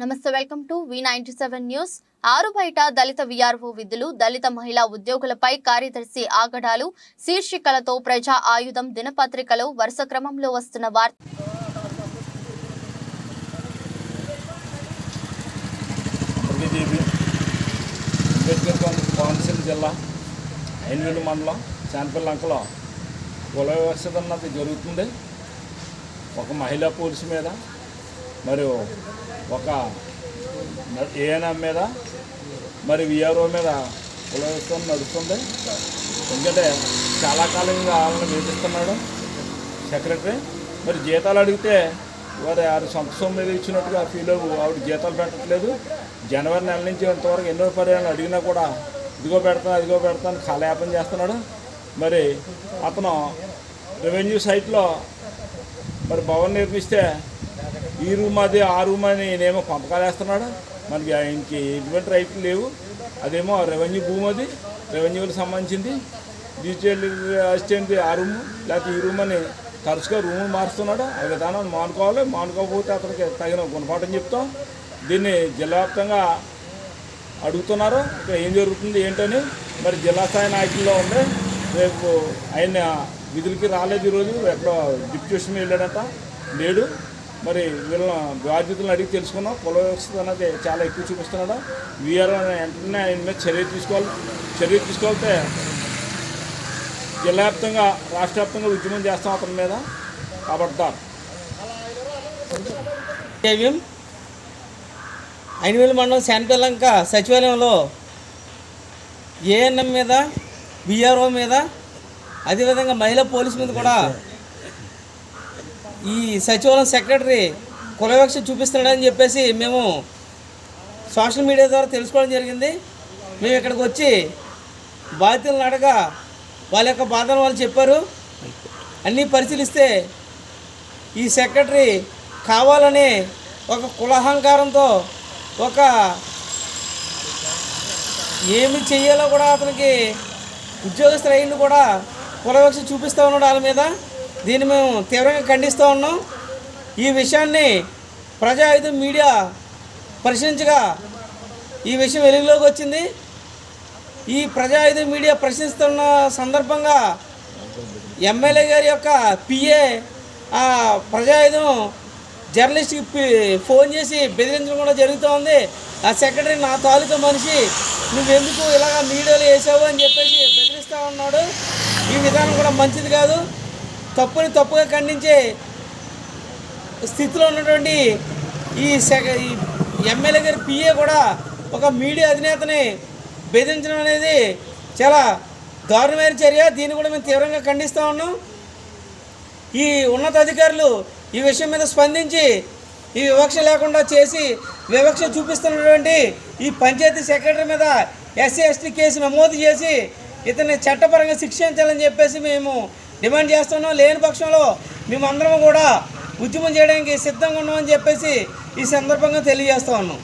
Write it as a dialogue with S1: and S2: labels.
S1: నమస్తే welcome to V ninety seven news. ఆరు బయట దళిత విఆర్ఓ విధులు దళిత మహిళా ఉద్యోగులపై కార్యదర్శి ఆగడాలు శీర్షికలతో ప్రజా ఆయుధం దినపత్రికలో వరుస క్రమంలో వస్తున్న వార్త
S2: కోనసీమ జిల్లా మండలం కుల అన్నది జరుగుతుంది. ఒక మహిళా పోలీసు మీద మరియు ఒక ఏఎన్ఎం మీద మరి విఆర్ఓ మీద కుల నడుస్తుంది. ఎందుకంటే చాలా కాలంగా ఆమెను వేధిస్తున్నాడు సెక్రటరీ. మరి జీతాలు అడిగితే వారి ఆరు సొంత సొమ్ము మీద ఇచ్చినట్టుగా ఫీల్ అవ్వు. ఆవిడ జీతాలు పెట్టట్లేదు. జనవరి నెల నుంచి ఇంతవరకు ఎన్నో పర్యాలు అడిగినా కూడా ఇదిగో పెడతాను అదిగో పెడతాను కాలయాపన చేస్తున్నాడు. మరి అతను రెవెన్యూ సైట్లో మరి భవన్ నిర్మిస్తే ఈ రూమ్ అది ఆ రూమ్ అని నేనేమో పంపకాలు వేస్తున్నాడు మనకి ఆయనకి ఎటువంటి రైట్లు లేవు. అదేమో రెవెన్యూ భూమి అది రెవెన్యూకి సంబంధించింది. డిజిటల్ అసిస్టెంట్ ఆ రూమ్ లేకపోతే ఈ రూమ్ అని తరచుగా రూములు మారుస్తున్నాడు? ఆ విధానం మానుకోవాలి మానుకోకపోతే అతనికి తగిన గుణపాఠం చెప్తాం. దీన్ని జిల్లా వ్యాప్తంగా అడుగుతున్నారు? ఏం జరుగుతుంది ఏంటని? మరి జిల్లా స్థాయి నాయకుల్లో ఉంది రేపు ఆయన విధులకి రాలేదు ఈరోజు ఎక్కడో డిప్యూషన్ వెళ్ళాడట లేడు. మరి వీళ్ళ బాధ్యతలను అడిగి తెలుసుకున్నాం. కుల వ్యవస్థ అనేది చాలా ఎక్కువ చూపిస్తున్నాడు. వీఆర్ వెంటనే ఆయన మీద చర్య తీసుకోవాలి. చర్య తీసుకోవాలంటే జిల్లా వ్యాప్తంగా రాష్ట్ర వ్యాప్తంగా ఉద్యమం చేస్తాం అతని మీద. కాబట్టారు
S3: అయినవేలు మండలం శానిపల్లంక సచివాలయంలో ఏఎన్ఎం మీద బిఆర్ఓ మీద అదేవిధంగా మహిళా పోలీస్ మీద కూడా ఈ సచివాలయం సెక్రటరీ కులవివక్ష చూపిస్తున్నాడని చెప్పేసి మేము సోషల్ మీడియా ద్వారా తెలుసుకోవడం జరిగింది. మేము ఇక్కడికి వచ్చి బాధితులను అడగా వాళ్ళ యొక్క బాధను వాళ్ళు చెప్పారు. అన్నీ పరిశీలిస్తే ఈ సెక్రటరీ కావాలని ఒక కులహంకారంతో ఒక ఏమి చెయ్యాలో కూడా అతనికి ఉద్యోగస్తులు అయ్యింది కూడా కులవివక్ష చూపిస్తూ ఉన్నాడు వాళ్ళ మీద. దీన్ని మేము తీవ్రంగా ఖండిస్తూ ఉన్నాం. ఈ విషయాన్ని ప్రజా ఇది మీడియా ప్రశ్నించగా ఈ విషయం వెలుగులోకి వచ్చింది. ఈ ప్రజా ఇది మీడియా ప్రశ్నిస్తున్న సందర్భంగా ఎమ్మెల్యే గారి యొక్క పిఏ ఆ ప్రజాయుధం జర్నలిస్ట్కి ఫోన్ చేసి బెదిరించడం కూడా జరుగుతూ ఉంది ఆ సెక్రటరీ నా తాలూకా మనిషి నువ్వెందుకు ఇలాగ మీడియాలో వేసావు అని చెప్పేసి బెదిరిస్తూ ఉన్నాడు. ఈ విధానం కూడా మంచిది కాదు. తప్పుని తప్పుగా ఖండించే స్థితిలో ఉన్నటువంటి ఈ ఈ ఎమ్మెల్యే గారి పిఏ కూడా ఒక మీడియా అధినేతని బెదిరించడం అనేది చాలా దారుణమైన చర్య. దీన్ని కూడా మేము తీవ్రంగా ఖండిస్తూ ఉన్నాం. ఈ ఉన్నతాధికారులు ఈ విషయం మీద స్పందించి ఈ వివక్ష లేకుండా చేసి వివక్ష చూపిస్తున్నటువంటి ఈ పంచాయతీ సెక్రటరీ మీద ఎస్సీ ఎస్టీ కేసు నమోదు చేసి ఇతన్ని చట్టపరంగా శిక్షించాలని చెప్పేసి మేము డిమాండ్ చేస్తున్నాం లేని పక్షంలో మేమందరం కూడా ఉద్యమం చేయడానికి సిద్ధంగా ఉన్నామని చెప్పేసి ఈ సందర్భంగా తెలియజేస్తా ఉన్నాం.